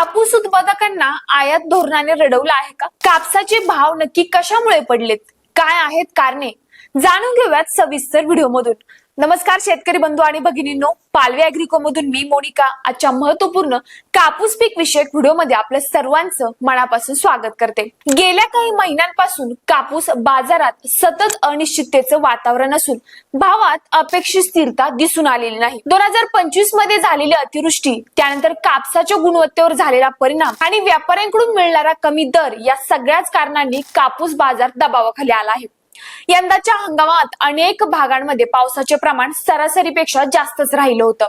कापूस उत्पादकांना आयात धोरणाने रडवलं आहे का? कापसाचे भाव नक्की कशामुळे पडलेत? काय आहेत कारणे? जाणून घेऊयात सविस्तर व्हिडिओ मधून. नमस्कार शेतकरी बंधू आणि भगिनींनो पालवे अॅग्रिको मधून मी मोनिका. आजच्या महत्त्वपूर्ण कापूस पीक विषयक व्हिडिओमध्ये आपल्या सर्वांचं मनापासून स्वागत करते. गेल्या काही महिन्यांपासून कापूस बाजारात सतत अनिश्चिततेचं वातावरण असून भावात अपेक्षित स्थिरता दिसून आलेली नाही. दोन हजार पंचवीसमध्ये झालेली अतिवृष्टी त्यानंतर कापसाच्या गुणवत्तेवर झालेला परिणाम आणि व्यापाऱ्यांकडून मिळणारा कमी दर या सगळ्याच कारणांनी कापूस बाजार दबावाखाली आला आहे. यंदाच्या हंगामात अनेक भागांमध्ये पावसाचे प्रमाण सरासरीपेक्षा जास्तच राहिलं होतं.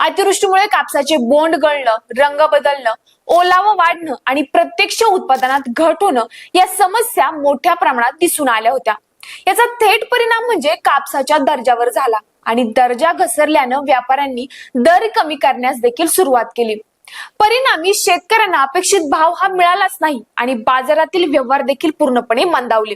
अतिवृष्टीमुळे कापसाचे बोंड गळणं रंग बदलणं ओलावं वाढणं आणि प्रत्यक्ष उत्पादनात घट होणं या समस्या मोठ्या प्रमाणात दिसून आल्या होत्या. याचा थेट परिणाम म्हणजे कापसाच्या दर्जावर झाला आणि दर्जा घसरल्यानं व्यापाऱ्यांनी दर कमी करण्यास देखील सुरुवात केली. परिणामी शेतकऱ्यांना अपेक्षित भाव हा मिळालाच नाही आणि बाजारातील व्यवहार देखील पूर्णपणे मंदावले.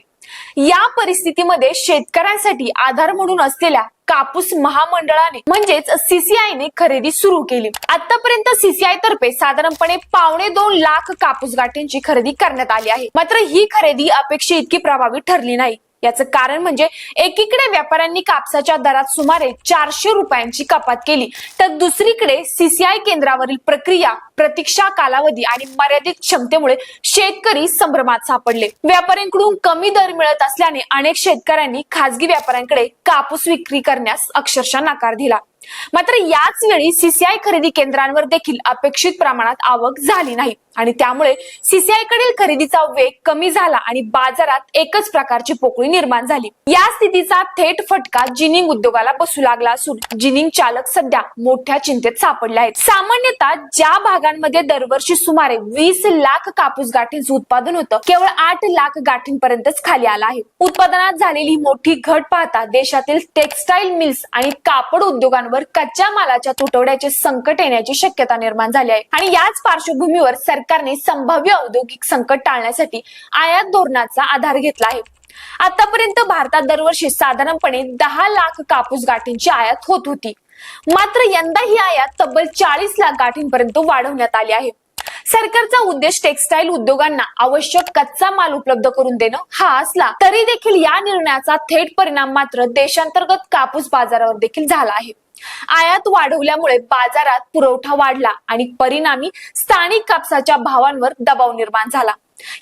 या परिस्थितीमध्ये शेतकऱ्यांसाठी आधार म्हणून असलेल्या कापूस महामंडळाने म्हणजेच सीसीआयने खरेदी सुरू केली. आतापर्यंत सीसीआय तर्फे साधारणपणे पावणे दोन लाख कापूस गाठींची खरेदी करण्यात आली आहे. मात्र ही खरेदी अपेक्षे इतकी प्रभावी ठरली नाही. याचं कारण म्हणजे एकीकडे व्यापाऱ्यांनी कापसाच्या दरात सुमारे चारशे रुपयांची कपात केली तर दुसरीकडे सीसीआय केंद्रावरील प्रक्रिया प्रतीक्षा कालावधी आणि मर्यादित क्षमतेमुळे शेतकरी संभ्रमात सापडले. व्यापाऱ्यांकडून कमी दर मिळत असल्याने अनेक शेतकऱ्यांनी खासगी व्यापाऱ्यांकडे कापूस विक्री करण्यास अक्षरशः नकार दिला. मात्र याच वेळी सीसीआय खरेदी केंद्रांवर देखील अपेक्षित प्रमाणात आवक झाली नाही. आणि त्यामुळे सीसीआय कडील खरेदीचा वेग कमी झाला आणि बाजारात एकच प्रकारची पोकळी निर्माण झाली. या स्थितीचा थेट फटका जिनिंग उद्योगाला बसू लागला असून जिनिंग चालक सध्या मोठ्या चिंतेत सापडले आहेत. सामान्यतः ज्या भागांमध्ये दरवर्षी सुमारे वीस लाख कापूस गाठींचं उत्पादन होतं केवळ आठ लाख गाठींपर्यंतच खाली आला आहे. उत्पादनात झालेली मोठी घट पाहता देशातील टेक्स्टाईल मिल्स आणि कापड उद्योगांवर कच्च्या मालाच्या तुटवड्याचे संकट येण्याची शक्यता निर्माण झाली आहे. आणि याच पार्श्वभूमीवर सरकारने संभाव्य औद्योगिक संकट टाळण्यासाठी आयात धोरणाचा आधार घेतला आहे. आतापर्यंत भारतात दरवर्षी साधारणपणे दहा लाख कापूस गाठींची आयात होत होती. मात्र यंदा ही आयात तब्बल चाळीस लाख गाठींपर्यंत वाढवण्यात आली आहे. सरकारचा उद्देश टेक्स्टाईल उद्योगांना आवश्यक कच्चा माल उपलब्ध करून देणं हा असला तरी देखील या निर्णयाचा थेट परिणाम मात्र देशांतर्गत कापूस बाजारावर देखील झाला आहे. आयात वाढवल्यामुळे बाजारात पुरवठा वाढला आणि परिणामी स्थानिक कापसाच्या भावांवर दबाव निर्माण झाला.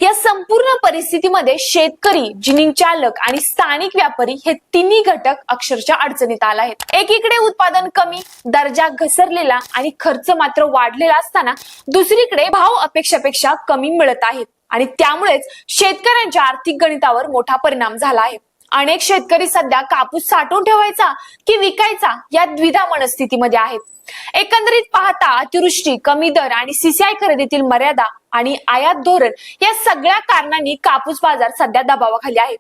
या संपूर्ण परिस्थितीमध्ये शेतकरी जिनिंग चालक आणि स्थानिक व्यापारी हे तिन्ही घटक अक्षरशः अडचणीत आला आहेत. एकीकडे उत्पादन कमी दर्जा घसरलेला आणि खर्च मात्र वाढलेला असताना दुसरीकडे भाव अपेक्षेपेक्षा कमी मिळत आहेत. आणि त्यामुळेच शेतकऱ्यांच्या आर्थिक गणितावर मोठा परिणाम झाला आहे. अनेक शेतकरी सध्या कापूस साठवून ठेवायचा की विकायचा या द्विधा मनस्थितीमध्ये आहेत. एकंदरीत पाहता अतिवृष्टी कमी दर आणि सीसीआय खरेदीतील मर्यादा आणि आयात धोरण या सगळ्या कारणांनी कापूस बाजार सध्या दबावाखाली आहे.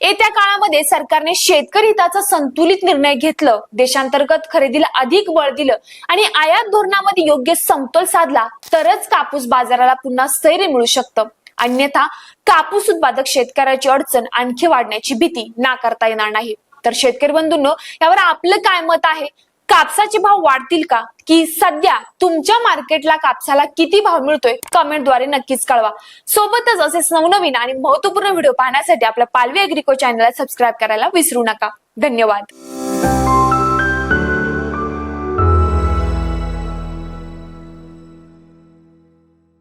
येत्या काळामध्ये सरकारने शेतकरी हिताचा संतुलित निर्णय घेतलं देशांतर्गत खरेदीला अधिक बळ दिलं आणि आयात धोरणामध्ये योग्य समतोल साधला तरच कापूस बाजाराला पुन्हा स्थैर्य मिळू शकतं. अन्यथा कापूस उत्पादक शेतकऱ्याची अडचण आणखी वाढण्याची भीती नाकारता येणार नाही. तर शेतकरी बंधूंनो यावर आपलं काय मत आहे? कापसाचे भाव वाढतील का? की सध्या तुमच्या मार्केटला कापसाला किती भाव मिळतोय? कमेंटद्वारे नक्कीच कळवा. सोबतच असेच नवनवीन आणि महत्त्वपूर्ण व्हिडिओ पाहण्यासाठी आपल्या पालवी अग्रिको चॅनलला सबस्क्राईब करायला विसरू नका. धन्यवाद.